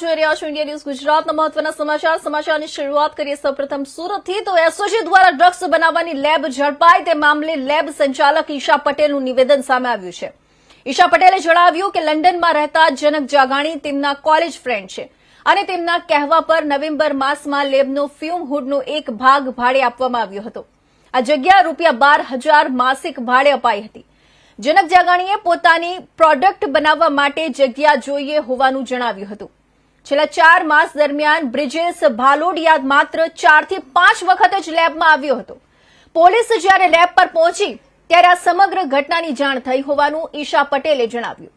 જોઈ રહ્યા છો ઇન્ડિયા ન્યૂઝ ગુજરાતના મહત્વના સમાચાર. સમાચારની શરૂઆત કરીએ સૌપ્રથમ સુરતથી. તો એસઓજી દ્વારા ડ્રગ્સ બનાવવાની લેબ ઝડપાઈ. તે મામલે લેબ સંચાલક ઈશા પટેલનું નિવેદન સામે આવ્યું છે. ઈશા પટેલે જણાવ્યું કે લંડનમાં રહેતા જનક જાગાણી તેમના કોલેજ ફ્રેન્ડ છે અને તેમના કહેવા પર નવેમ્બર માસમાં લેબનો ફ્યુમ હુડનો એક ભાગ ભાડે આપવામાં આવ્યો હતો. આ જગ્યા રૂપિયા બાર હજાર માસિક ભાડે અપાઈ હતી. જનક જાગાણીએ પોતાની પ્રોડક્ટ બનાવવા માટે જગ્યા જોઈએ હોવાનું જણાવ્યું હતું. છેલ્લા ચાર માસ દરમિયાન બ્રિજેશ ભાલોડિયા માત્ર ચારથી પાંચ વખત જ લેબમાં આવ્યો હતો. પોલીસ જ્યારે લેબ પર પહોંચી, ત્યારે આ સમગ્ર ઘટનાની જાણ થઈ હોવાનું ઈશા પટેલે જણાવ્યું.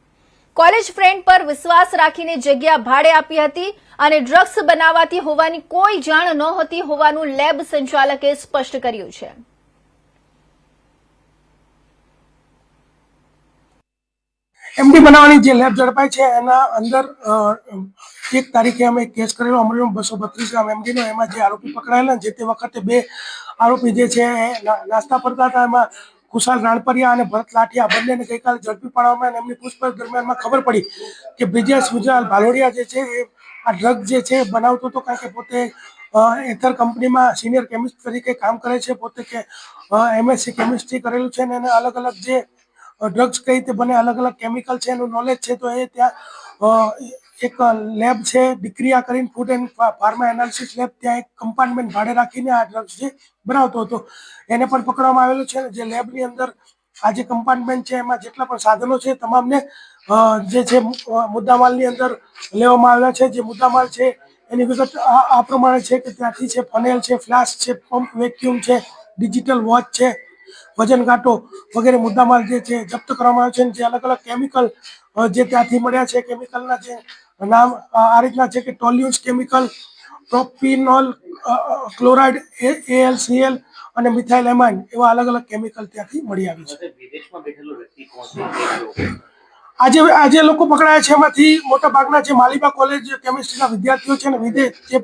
કોલેજ ફ્રેન્ડ પર વિશ્વાસ રાખીને જગ્યા ભાડે આપી હતી અને ડ્રગ્સ બનાવાતી હોવાની કોઈ જાણ નહોતી હોવાનું લેબ સંચાલકે સ્પષ્ટ કર્યું છે. એમડી બનાવવાની જે લેબ ઝડપાઈ છે, એના અંદર એક તારીખે અમે કેસ કરેલો અમરેલીમાં બસો બત્રીસ ગ્રામ એમડીનો એમાં જે આરોપી પકડાયેલા જે તે વખતે બે આરોપી જે છે નાસ્તા ફરતા હતા, એમાં કુશાલ રાણપરિયા અને ભરત લાઠિયા બંનેને ગઈકાલે ઝડપી પાડવામાં અને એમની પૂછપરછ દરમિયાનમાં ખબર પડી કે બ્રિજેશ ગુજરાલ ભાલોડિયા જે છે, એ આ ડ્રગ જે છે બનાવતો હતો કારણ કે પોતે એથર કંપનીમાં સિનિયર કેમિસ્ટ તરીકે કામ કરે છે, પોતે કે એમએસસી કેમિસ્ટ્રી કરેલું છે અને અલગ અલગ જે ડ્રગ્સ કઈ રીતે બને, અલગ અલગ કેમિકલ છે, એનું નોલેજ છે, તો એ ત્યાં એક લેબ છે ડિક્રિયા કરીને food and pharma analysis lab ત્યાં એક કમ્પાર્ટમેન્ટ ભાડે રાખીને આ ડ્રગ્સ જે બનાવતો હતો. એને પણ પકડવામાં આવેલો છે જે લેબની અંદર આ જે કમ્પાર્ટમેન્ટ છે, એમાં જેટલા પણ સાધનો છે તમામને જે છે મુદ્દામાલની અંદર લેવામાં આવેલા છે. જે મુદ્દામાલ છે, એની વિગત આ પ્રમાણે છે કે ત્યાંથી છે ફનેલ છે ફ્લાસ્ક છે પંપ વેક્યુમ છે ડિજિટલ વોચ છે વજન કાંટો વગેરે મુદ્દામાલ જે છે, જપ્ત કરવામાં આવ્યો છે જે અલગ અલગ કેમિકલ જે ત્યાંથી મળ્યા છે કેમિકલના જે નામ આ રીતના છે કે ટોલ્યુન્સ કેમિકલ પ્રોપિનોલ ક્લોરાઇડ એએલસીએલ અને મિથાઇલ એમાઇન એવા અલગ અલગ કેમિકલ ત્યાંથી મળી આવી છે? આજે આજે લોકો પકડાયા છે એમાંથી મોટા ભાગના જે માલિબા કોલેજ કેમિસ્ટ્રીના વિદ્યાર્થીઓ છે ને વિદેશ જે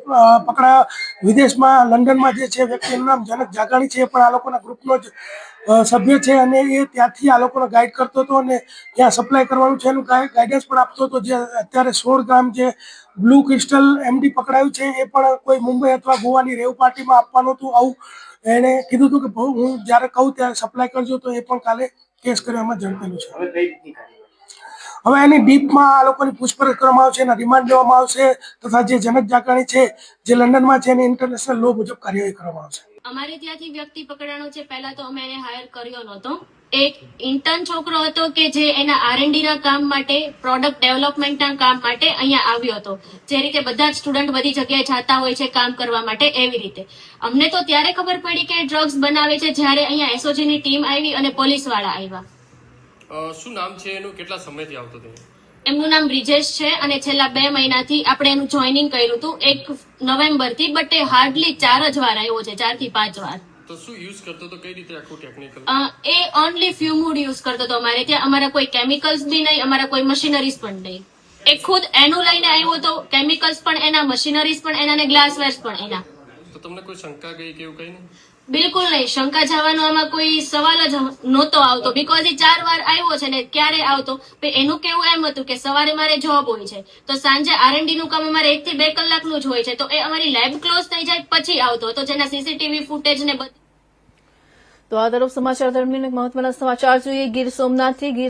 પકડાયા વિદેશમાં, લંડનમાં જે છે, વ્યક્તિનું નામ જનક જાગાણી છે પણ આ લોકોના ગ્રુપનો જ સભ્ય છે અને એ ત્યાંથી આ લોકોને ગાઈડ કરતો હતો અને ત્યાં સપ્લાય કરવાનું છે એનું ગાઈડન્સ પણ આપતો હતો. જે અત્યારે સોળ ગ્રામ જે બ્લુ ક્રિસ્ટલ એમડી પકડાયું છે, એ પણ કોઈ મુંબઈ અથવા ગોવાની રેવ પાર્ટીમાં આપવાનું હતું. આવું એણે કીધું હતું કે હું જ્યારે કહું ત્યારે સપ્લાય કરજો તો એ પણ કાલે કેસ કરવામાં ઝડપેલું છે. હવે એની ડીપમાં આ લોકોની પૂછપરછ કરવામાં આવશે, એના રિમાન્ડ લેવામાં આવશે, તથા જે જનક જાકાણી છે, જે લંડનમાં છે, એની ઇન્ટરનેશનલ લો મુજબ કાર્યવાહી કરવામાં આવશે. અમારે ત્યાંથી વ્યક્તિ પકડાણો છે. પહેલા તો અમે એને હાયર કર્યો નહોતો. એક ઇન્ટર્ન છોકરો હતો કે જે એના આરએનડી ના કામ માટે પ્રોડક્ટ ડેવલપમેન્ટના કામ માટે અહીંયા આવ્યો હતો. જે રીતે બધા જ સ્ટુડન્ટ બધી જગ્યાએ જતા હોય છે કામ કરવા માટે એવી રીતે. અમને તો ત્યારે ખબર પડી કે ડ્રગ્સ બનાવે છે જ્યારે અહીંયા એસઓજી ની ટીમ આવી અને પોલીસવાળા આવ્યા. શું નામ છે એનું? કેટલા સમયથી આવતો હતો? એમનું નામ બ્રિજેશ છે અને છેલ્લા બે મહિનાથી આપણે એનું જોઈનિંગ કર્યું હતું. એક નવેમ્બરથી બટ એ હાર્ડલી ચાર જ વાર આવ્યો છે ચારથી પાંચ વાર. તો શું યુઝ કરતો તો કઈ રીતે આખું ટેકનિકલ એ ઓનલી ફ્યુમુડ યુઝ કરતો હતો અમારે. ત્યાં અમારા કોઈ કેમિકલ્સ બી નહીં અમારા કોઈ મશીનરીઝ પણ નહીં. એ ખુદ એનું લઈને આવ્યો હતો કેમિકલ્સ પણ એના મશીનરીઝ પણ એના ને ગ્લાસવેર્સ પણ એના. તો તમને કોઈ શંકા ગઈ કે એવું કઈ નહીં? બિલકુલ નહીં. શંકા જવાનો આમાં કોઈ સવાલ જ નહોતો આવતો. બીકોઝ એ ચાર વાર આવ્યો છે ને ક્યારે આવતો? એનું કેવું એમ હતું કે સવારે મારે જોબ હોય છે. તો સાંજે આરએનડી નું કામ અમારે એક થી બે કલાકનું જ હોય છે. તો એ અમારી લેબ ક્લોઝ થઈ જાય પછી આવતો હતો. જેના સીસીટીવી ફૂટેજ ને બધું તો આ તરફ સમાચાર દરમિયાન એક મહત્વના સમાચાર જોઈએ. ગીર સોમનાથથી ગીર